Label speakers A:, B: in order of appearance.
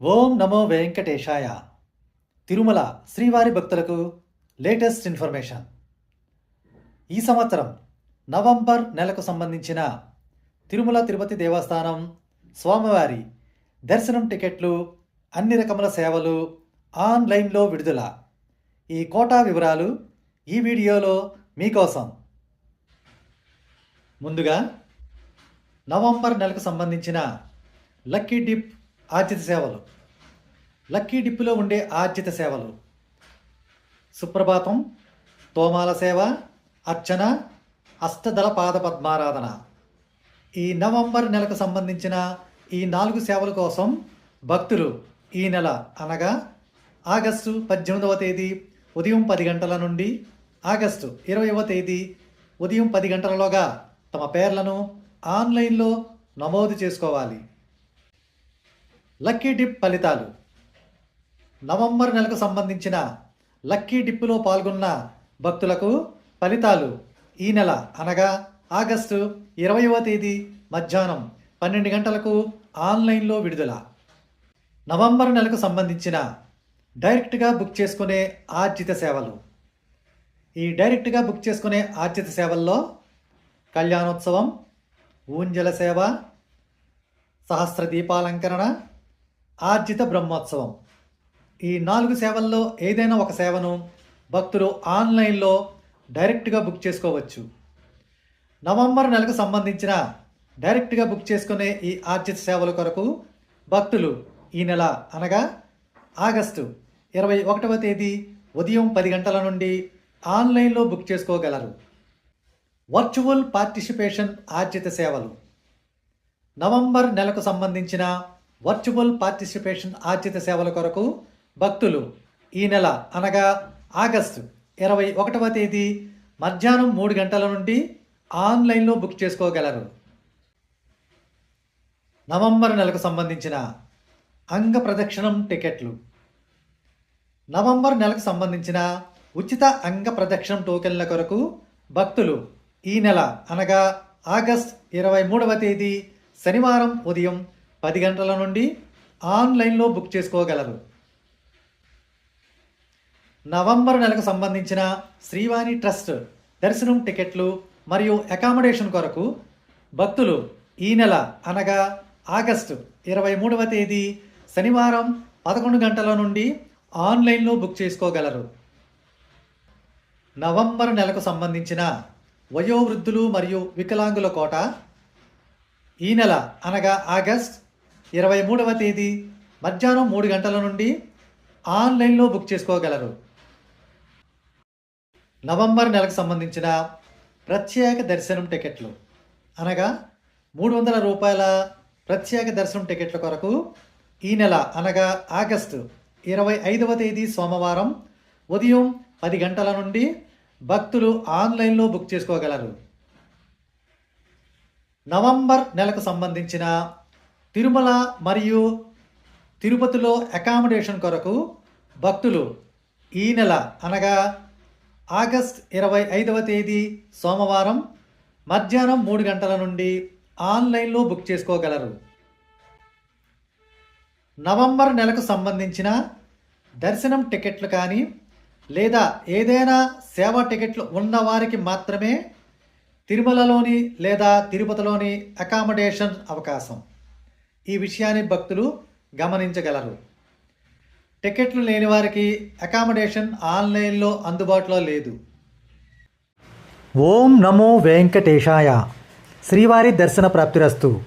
A: ఓం నమో వెంకటేశాయ. తిరుమల శ్రీవారి భక్తులకు latest information. ఈ సంవత్సరం నవంబర్ నెలకు సంబంధించిన తిరుమల తిరుపతి దేవస్థానం స్వామివారి దర్శనం టికెట్లు అన్ని రకముల సేవలు ఆన్లైన్లో విడుదల. ఈ కోటా వివరాలు ఈ వీడియోలో మీకోసం. ముందుగా నవంబర్ నెలకు సంబంధించిన లక్కీ డిప్ ఆర్జిత సేవలు. లక్కీ డిప్పులో ఉండే ఆర్జిత సేవలు. సుప్రభాతం తోమాల సేవ అర్చన అష్టదళ పాద పద్మారాధన. ఈ నవంబర్ నెలకు సంబంధించిన ఈ నాలుగు సేవల కోసం భక్తులు ఈ నెల అనగా ఆగస్టు పద్దెనిమిదవ తేదీ ఉదయం పది గంటల నుండి ఆగస్టు ఇరవైవ తేదీ ఉదయం పది గంటలలోగా తమ పేర్లను ఆన్లైన్లో నమోదు చేసుకోవాలి. లక్కీ డిప్ ఫలితాలు. నవంబర్ నెలకు సంబంధించిన లక్కీ డిప్పులో పాల్గొన్న భక్తులకు ఫలితాలు ఈ నెల అనగా ఆగస్టు ఇరవైవ తేదీ మధ్యాహ్నం పన్నెండు గంటలకు ఆన్లైన్లో విడుదల. నవంబర్ నెలకు సంబంధించిన డైరెక్ట్గా బుక్ చేసుకునే ఆర్జిత సేవలు. ఈ డైరెక్ట్గా బుక్ చేసుకునే ఆర్జిత సేవల్లో కళ్యాణోత్సవం ఊంజల సేవ సహస్ర దీపాలంకరణ ఆర్జిత బ్రహ్మోత్సవం. ఈ నాలుగు సేవల్లో ఏదైనా ఒక సేవను భక్తులు ఆన్లైన్లో డైరెక్ట్గా బుక్ చేసుకోవచ్చు. నవంబర్ నెలకు సంబంధించిన డైరెక్ట్గా బుక్ చేసుకునే ఈ ఆర్జిత సేవల కొరకు భక్తులు ఈ నెల అనగా ఆగస్టు ఇరవై ఒకటవ తేదీ ఉదయం పది గంటల నుండి ఆన్లైన్లో బుక్ చేసుకోగలరు. వర్చువల్ పార్టిసిపేషన్ ఆర్జిత సేవలు. నవంబర్ నెలకు సంబంధించిన వర్చువల్ పార్టిసిపేషన్ ఆర్జిత సేవల కొరకు భక్తులు ఈ నెల అనగా ఆగస్టు ఇరవై ఒకటవ తేదీ మధ్యాహ్నం మూడు గంటల నుండి ఆన్లైన్లో బుక్ చేసుకోగలరు. నవంబర్ నెలకు సంబంధించిన అంగ ప్రదక్షిణం టికెట్లు. నవంబర్ నెలకు సంబంధించిన ఉచిత అంగ ప్రదక్షిణం టోకెన్ల కొరకు భక్తులు ఈ నెల అనగా ఆగస్ట్ ఇరవై మూడవ తేదీ శనివారం ఉదయం పది గంటల నుండి ఆన్లైన్లో బుక్ చేసుకోగలరు. నవంబర్ నెలకు సంబంధించిన శ్రీవాణి ట్రస్ట్ దర్శనం టికెట్లు మరియు అకామిడేషన్ కొరకు భక్తులు ఈ నెల అనగా ఆగస్టు ఇరవై మూడవ తేదీ శనివారం పదకొండు గంటల నుండి ఆన్లైన్లో బుక్ చేసుకోగలరు. నవంబర్ నెలకు సంబంధించిన వయోవృద్ధులు మరియు వికలాంగుల కోట ఈ నెల అనగా ఆగస్ట్ ఇరవై మూడవ తేదీ మధ్యాహ్నం మూడు గంటల నుండి ఆన్లైన్లో బుక్ చేసుకోగలరు. నవంబర్ నెలకు సంబంధించిన ప్రత్యేక దర్శనం టికెట్లు. అనగా మూడు వందల రూపాయల ప్రత్యేక దర్శనం టికెట్ల కొరకు ఈ నెల అనగా ఆగస్టు ఇరవై ఐదవ తేదీ సోమవారం ఉదయం పది గంటల నుండి భక్తులు ఆన్లైన్లో బుక్ చేసుకోగలరు. నవంబర్ నెలకు సంబంధించిన తిరుమల మరియు తిరుపతిలో అకామిడేషన్ కొరకు భక్తులు ఈ నెల అనగా ఆగస్ట్ ఇరవై ఐదవ తేదీ సోమవారం మధ్యాహ్నం మూడు గంటల నుండి ఆన్లైన్లో బుక్ చేసుకోగలరు. నవంబర్ నెలకు సంబంధించిన దర్శనం టికెట్లు కానీ లేదా ఏదైనా సేవా టికెట్లు ఉన్నవారికి మాత్రమే తిరుమలలోని లేదా తిరుపతిలోని అకామిడేషన్ అవకాశం. ఈ విషయాన్ని భక్తులు గమనించగలరు. టికెట్లు లేని వారికి అకామిడేషన్ ఆన్లైన్లో అందుబాటులో లేదు. ఓం నమో వెంకటేశాయ. శ్రీవారి దర్శన ప్రాప్తిరస్తు.